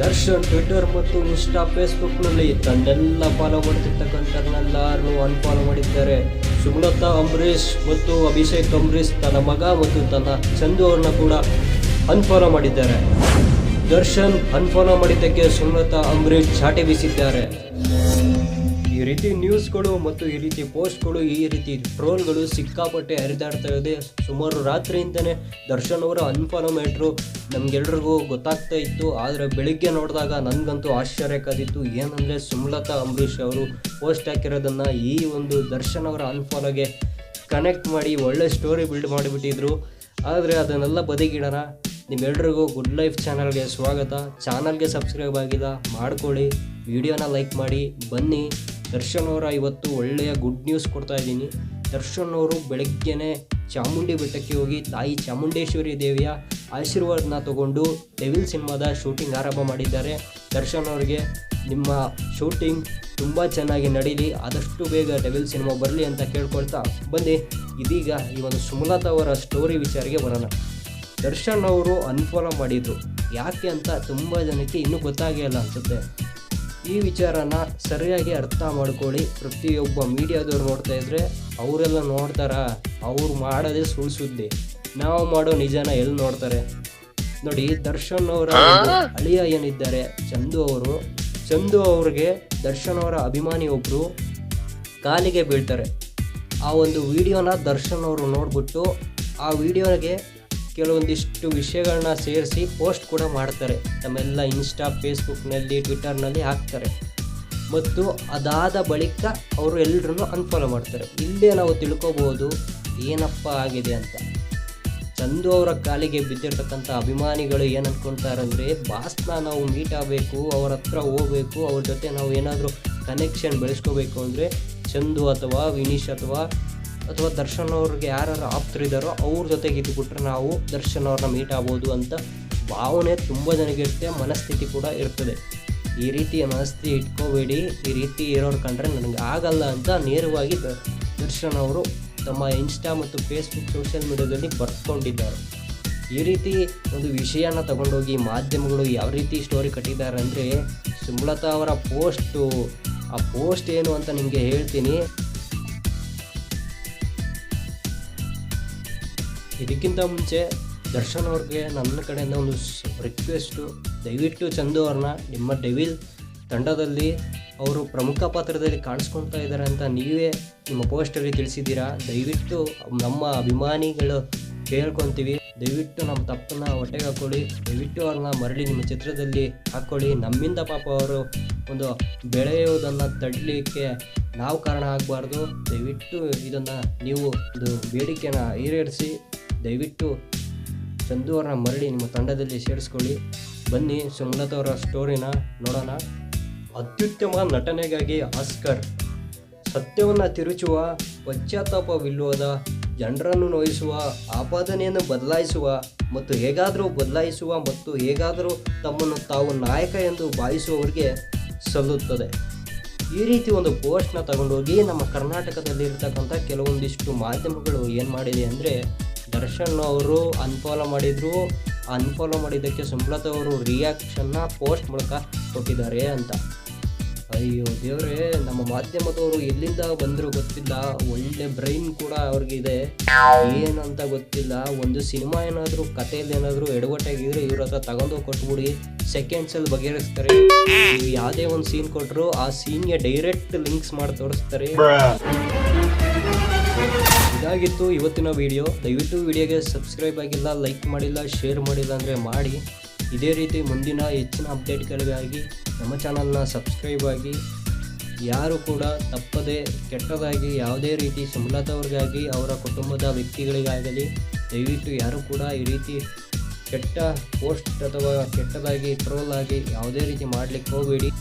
Darshan Twitter ಮತ್ತು insta ಫೇಸ್ಬುಕ್ನಲ್ಲಿ ತನ್ನೆಲ್ಲ follow ಮಾಡ್ತಿರ್ತಕ್ಕಂಥವ್ರನ್ನೆಲ್ಲರೂ unfollow ಮಾಡಿದ್ದಾರೆ. ಸುಮಲತಾ, ಅಂಬರೀಷ್ ಮತ್ತು ಅಭಿಷೇಕ್ ಅಂಬರೀಷ್ ತನ್ನ ಮಗ ಮತ್ತು ತನ್ನ ಚಂದು ಅವ್ರನ್ನ ಕೂಡ ಅನ್ಫಾಲೋ ಮಾಡಿದ್ದಾರೆ. ದರ್ಶನ್ ಅನ್ಫಾಲೋ ಮಾಡಿದ್ದಕ್ಕೆ ಸುಮಲತಾ, ಅಂಬರೀಷ್ ಚಾಟಿ ಬೀಸಿದ್ದಾರೆ. ಈ ರೀತಿ ನ್ಯೂಸ್ಗಳು ಮತ್ತು ಈ ರೀತಿ ಪೋಸ್ಟ್ಗಳು ಈ ರೀತಿ ಟ್ರೋಲ್ಗಳು ಸಿಕ್ಕಾಪಟ್ಟೆ ಹರಿದಾಡ್ತಾ ಇದೆ. ಸುಮಾರು ರಾತ್ರಿಯಿಂದನೇ ದರ್ಶನ್ ಅವರ ಅನ್ಫಾಲೋ ಮ್ಯಾಟ್ರು ನಮಗೆಲ್ರಿಗೂ ಗೊತ್ತಾಗ್ತಾ ಇತ್ತು. ಆದರೆ ಬೆಳಿಗ್ಗೆ ನೋಡಿದಾಗ ನನಗಂತೂ ಆಶ್ಚರ್ಯ ಕಾದಿತ್ತು. ಏನಂದರೆ ಸುಮಲತಾ, ಅಂಬರೀಷ್ ಅವರು ಪೋಸ್ಟ್ ಹಾಕಿರೋದನ್ನು ಈ ಒಂದು ದರ್ಶನ್ ಅವರ ಅನ್ಫಾಲೋಗೆ ಕನೆಕ್ಟ್ ಮಾಡಿ ಒಳ್ಳೆ ಸ್ಟೋರಿ ಬಿಲ್ಡ್ ಮಾಡಿಬಿಟ್ಟಿದ್ರು. ಆದರೆ ಅದನ್ನೆಲ್ಲ ಬದಿಗಿಡೋಣ. ನಿಮ್ಮೆಲ್ರಿಗೂ ಗುಡ್ ಲೈಫ್ ಚಾನಲ್ಗೆ ಸ್ವಾಗತ. ಚಾನಲ್ಗೆ ಸಬ್ಸ್ಕ್ರೈಬ್ ಆಗಿಲ್ಲ ಮಾಡ್ಕೊಳ್ಳಿ. ವಿಡಿಯೋನ ಲೈಕ್ ಮಾಡಿ. ಬನ್ನಿ. ದರ್ಶನ್ ಅವರ ಇವತ್ತು ಒಳ್ಳೆಯ ಗುಡ್ ನ್ಯೂಸ್ ಕೊಡ್ತಾ ಇದ್ದೀನಿ. ದರ್ಶನ್ ಅವರು ಬೆಳಗ್ಗೆನೆ ಚಾಮುಂಡಿ ಬೆಟ್ಟಕ್ಕೆ ಹೋಗಿ ತಾಯಿ ಚಾಮುಂಡೇಶ್ವರಿ ದೇವಿಯ ಆಶೀರ್ವಾದನ ತಗೊಂಡು ಡೆವಿಲ್ ಸಿನಿಮಾದ ಶೂಟಿಂಗ್ ಆರಂಭ ಮಾಡಿದ್ದಾರೆ. ದರ್ಶನ್ ಅವರಿಗೆ ನಿಮ್ಮ ಶೂಟಿಂಗ್ ತುಂಬ ಚೆನ್ನಾಗಿ ನಡೀಲಿ, ಆದಷ್ಟು ಬೇಗ ಡೆವಿಲ್ ಸಿನಿಮಾ ಬರಲಿ ಅಂತ ಕೇಳ್ಕೊಳ್ತಾ ಬನ್ನಿ ಇದೀಗ ಈ ಒಂದು ಸುಮಲತಾ ಅವರ ಸ್ಟೋರಿ ವಿಚಾರಕ್ಕೆ ಬರೋಣ. ದರ್ಶನ್ ಅವರು ಅನ್ಫಾಲೋ ಮಾಡಿದರು. ಯಾಕೆ ಅಂತ ತುಂಬ ಜನಕ್ಕೆ ಇನ್ನೂ ಗೊತ್ತಾಗೇ ಗೊತ್ತಾಗಿಲ್ಲ ಅನ್ಸುತ್ತೆ. ಈ ವಿಚಾರನ ಸರಿಯಾಗಿ ಅರ್ಥ ಮಾಡ್ಕೊಳ್ಳಿ. ಪ್ರತಿಯೊಬ್ಬ ಮೀಡಿಯಾದವ್ರು ನೋಡ್ತಾ ಇದ್ರೆ ಅವರೆಲ್ಲ ನೋಡ್ತಾರ? ಅವ್ರು ಮಾಡೋದೇ ಸುಳ್ಳು ಸುದ್ದಿ. ನಾವು ಮಾಡೋ ನಿಜನ ಎಲ್ಲಿ ನೋಡ್ತಾರೆ? ನೋಡಿ ದರ್ಶನ್ ಅವರ ಅಳಿಯ ಏನಿದ್ದಾರೆ ಚಂದು ಅವರು. ಚಂದು ಅವ್ರಿಗೆ ದರ್ಶನ್ ಅವರ ಅಭಿಮಾನಿ ಒಬ್ರು ಕಾಲಿಗೆ ಬೀಳ್ತಾರೆ. ಆ ಒಂದು ವಿಡಿಯೋನ ದರ್ಶನ್ ಅವರು ನೋಡ್ಬಿಟ್ಟು ಆ ವಿಡಿಯೋಗೆ ಕೆಲವೊಂದಿಷ್ಟು ವಿಷಯಗಳನ್ನ ಸೇರಿಸಿ ಪೋಸ್ಟ್ ಕೂಡ ಮಾಡ್ತಾರೆ. ನಮ್ಮೆಲ್ಲ ಇನ್ಸ್ಟಾ ಫೇಸ್ಬುಕ್ನಲ್ಲಿ ಟ್ವಿಟರ್ನಲ್ಲಿ ಹಾಕ್ತಾರೆ. ಮತ್ತು ಅದಾದ ಬಳಿಕ ಅವರು ಎಲ್ಲರನ್ನು ಅನ್ಫಾಲೋ ಮಾಡ್ತಾರೆ. ಇಲ್ಲೇ ನಾವು ತಿಳ್ಕೊಬೋದು, ಏನಪ್ಪ ಆಗಿದೆ ಅಂತ. ಚಂದು ಅವರ ಕಾಲಿಗೆ ಬಿದ್ದಿರ್ತಕ್ಕಂಥ ಅಭಿಮಾನಿಗಳು ಏನು ಅನ್ಕೊಂತಾರಂದರೆ, ಬಾಸ್ನ ನಾವು ಮೀಟ್ ಆಗಬೇಕು, ಅವ್ರ ಹತ್ರ ಹೋಗಬೇಕು, ಅವ್ರ ಜೊತೆ ನಾವು ಏನಾದರೂ ಕನೆಕ್ಷನ್ ಬೆಳೆಸ್ಕೋಬೇಕು ಅಂದರೆ, ಚಂದು ಅಥವಾ ವಿನೀಶ್ ಅಥವಾ ಅಥವಾ ದರ್ಶನ್ ಅವ್ರಿಗೆ ಯಾರು ಆಪ್ತರಿದ್ದಾರೋ ಅವ್ರ ಜೊತೆಗೆ ಇದ್ಬಿಟ್ರೆ ನಾವು ದರ್ಶನ್ ಅವ್ರನ್ನ ಮೀಟ್ ಆಗ್ಬೋದು ಅಂತ ಭಾವನೆ ತುಂಬ ಜನಕ್ಕೆ ಇರುತ್ತೆ, ಮನಸ್ಥಿತಿ ಕೂಡ ಇರ್ತದೆ. ಈ ರೀತಿ ಮನಸ್ಥಿತಿ ಇಟ್ಕೋಬೇಡಿ, ಈ ರೀತಿ ಇರೋರು ಕಂಡ್ರೆ ನನಗೆ ಆಗಲ್ಲ ಅಂತ ನೇರವಾಗಿ ದರ್ಶನ್ ಅವರು ತಮ್ಮ ಇನ್ಸ್ಟಾ ಮತ್ತು ಫೇಸ್ಬುಕ್ ಸೋಷಿಯಲ್ ಮೀಡಿಯಾದಲ್ಲಿ ಬರ್ಕೊಂಡಿದ್ದಾರೆ. ಈ ರೀತಿ ಒಂದು ವಿಷಯನ ತಗೊಂಡೋಗಿ ಮಾಧ್ಯಮಗಳು ಯಾವ ರೀತಿ ಸ್ಟೋರಿ ಕಟ್ಟಿದ್ದಾರೆ ಅಂದರೆ ಸುಮಲತಾ ಅವರ ಪೋಸ್ಟು ಆ ಪೋಸ್ಟ್ ಏನು ಅಂತ ನಿಮಗೆ ಹೇಳ್ತೀನಿ. ಇದಕ್ಕಿಂತ ಮುಂಚೆ ದರ್ಶನ್ ಅವ್ರಿಗೆ ನನ್ನ ಕಡೆಯಿಂದ ಒಂದು ರಿಕ್ವೆಸ್ಟು ದಯವಿಟ್ಟು ಚಂದು ಅವ್ರನ್ನ ನಿಮ್ಮ ಡೆವಿಲ್ ತಂಡದಲ್ಲಿ ಅವರು ಪ್ರಮುಖ ಪಾತ್ರದಲ್ಲಿ ಕಾಣಿಸ್ಕೊಳ್ತಾ ಇದ್ದಾರೆ ಅಂತ ನೀವೇ ನಿಮ್ಮ ಪೋಸ್ಟಲ್ಲಿ ತಿಳಿಸಿದ್ದೀರಾ? ದಯವಿಟ್ಟು ನಮ್ಮ ಅಭಿಮಾನಿಗಳು ಕೇಳ್ಕೊತೀವಿ. ದಯವಿಟ್ಟು ನಮ್ಮ ತಪ್ಪನ್ನು ಹೊಟ್ಟೆಗೆ ಹಾಕ್ಕೊಳ್ಳಿ ದಯವಿಟ್ಟು ಅವ್ರನ್ನ ಮರಳಿ ನಿಮ್ಮ ಚಿತ್ರದಲ್ಲಿ ಹಾಕ್ಕೊಳ್ಳಿ ನಮ್ಮಿಂದ ಪಾಪ ಅವರು ಒಂದು ಬೆಳೆಯುವುದನ್ನು ತಡಲಿಕ್ಕೆ ನಾವು ಕಾರಣ ಆಗಬಾರ್ದು. ದಯವಿಟ್ಟು ಇದನ್ನು ನೀವು ಒಂದು ಬೇಡಿಕೆನ ಈಡೇರಿಸಿ. ದಯವಿಟ್ಟು ಚಂದು ಅವ್ರನ್ನ ಮರಳಿ ನಿಮ್ಮ ತಂಡದಲ್ಲಿ ಸೇರಿಸ್ಕೊಳ್ಳಿ. ಬನ್ನಿ ಸುಮಲತಾ ಅವರ ಸ್ಟೋರಿನ ನೋಡೋಣ. ಅತ್ಯುತ್ತಮ ನಟನೆಗಾಗಿ ಆಸ್ಕರ್. ಸತ್ಯವನ್ನು ತಿರುಚುವ ಪಶ್ಚಾತ್ತಾಪವಿಲ್ಲದ ಜನರನ್ನು ನೋಯಿಸುವ, ಆಪಾದನೆಯನ್ನು ಬದಲಾಯಿಸುವ ಮತ್ತು ಹೇಗಾದರೂ ಬದಲಾಯಿಸುವ ಮತ್ತು ಹೇಗಾದರೂ ತಮ್ಮನ್ನು ತಾವು ನಾಯಕ ಎಂದು ಭಾವಿಸುವವರಿಗೆ ಸಲ್ಲುತ್ತದೆ. ಈ ರೀತಿ ಒಂದು ಪೋಸ್ಟ್ನ ತಗೊಂಡೋಗಿ ನಮ್ಮ ಕರ್ನಾಟಕದಲ್ಲಿ ಇರ್ತಕ್ಕಂಥ ಕೆಲವೊಂದಿಷ್ಟು ಮಾಧ್ಯಮಗಳು ಏನು ಮಾಡಿದೆ ಅಂದರೆ ದರ್ಶನ್ ಅವರು ಅನ್ಫಾಲೋ ಮಾಡಿದ್ರು. ಅನ್ಫಾಲೋ ಮಾಡಿದ್ದಕ್ಕೆ ಸುಮ್ಲತ ಅವರು ರಿಯಾಕ್ಷನ್ನ ಪೋಸ್ಟ್ ಮೂಲಕ ಕೊಟ್ಟಿದ್ದಾರೆ ಅಂತ. ಅಯ್ಯೋ ದೇವರೇ, ನಮ್ಮ ಮಾಧ್ಯಮದವರು ಎಲ್ಲಿಂದ ಬಂದರು ಗೊತ್ತಿಲ್ಲ. ಒಳ್ಳೆ ಬ್ರೈನ್ ಕೂಡ ಅವ್ರಿಗಿದೆ ಏನಂತ ಗೊತ್ತಿಲ್ಲ. ಒಂದು ಸಿನಿಮಾ ಏನಾದರೂ, ಕಥೆಯಲ್ಲಿ ಏನಾದರೂ ಎಡವಟ್ಟಾಗಿದ್ರೆ ಇವ್ರ ಹತ್ರ ತಗೊಂಡು ಕೊಟ್ಬಿಡಿ. ಸೆಕೆಂಡ್ಸಲ್ಲಿ ಬಗೆಹರಿಸ್ತಾರೆ. ಯಾವುದೇ ಒಂದು ಸೀನ್ ಕೊಟ್ಟರು ಆ ಸೀನ್ಗೆ ಡೈರೆಕ್ಟ್ ಲಿಂಕ್ಸ್ ಮಾಡಿ ತೋರಿಸ್ತಾರೆ. ಇದಾಗಿತ್ತು ಇವತ್ತಿನ ವಿಡಿಯೋ ದಯವಿಟ್ಟು ವಿಡಿಯೋಗೆ ಸಬ್ಸ್ಕ್ರೈಬ್ ಆಗಿಲ್ಲ ಲೈಕ್ ಮಾಡಿಲ್ಲ ಶೇರ್ ಮಾಡಿಲ್ಲ ಅಂದರೆ ಮಾಡಿ. ಇದೇ ರೀತಿ ಮುಂದಿನ ಹೆಚ್ಚಿನ ಅಪ್ಡೇಟ್ಗಳಿಗಾಗಿ ನಮ್ಮ ಚಾನಲ್ನ ಸಬ್ಸ್ಕ್ರೈಬ್ ಆಗಿ. ಯಾರು ಕೂಡ ತಪ್ಪದೆ, ಕೆಟ್ಟದಾಗಿ, ಯಾವುದೇ ರೀತಿ ಸುಮಲತವ್ರಿಗಾಗಿ, ಅವರ ಕುಟುಂಬದ ವ್ಯಕ್ತಿಗಳಿಗಾಗಲಿ, ದಯವಿಟ್ಟು ಯಾರು ಕೂಡ ಈ ರೀತಿ ಕೆಟ್ಟ ಪೋಸ್ಟ್ ಅಥವಾ ಕೆಟ್ಟದಾಗಿ ಟ್ರೋಲ್ ಆಗಿ ಯಾವುದೇ ರೀತಿ ಮಾಡಲಿಕ್ಕೆ ಹೋಗಬೇಡಿ.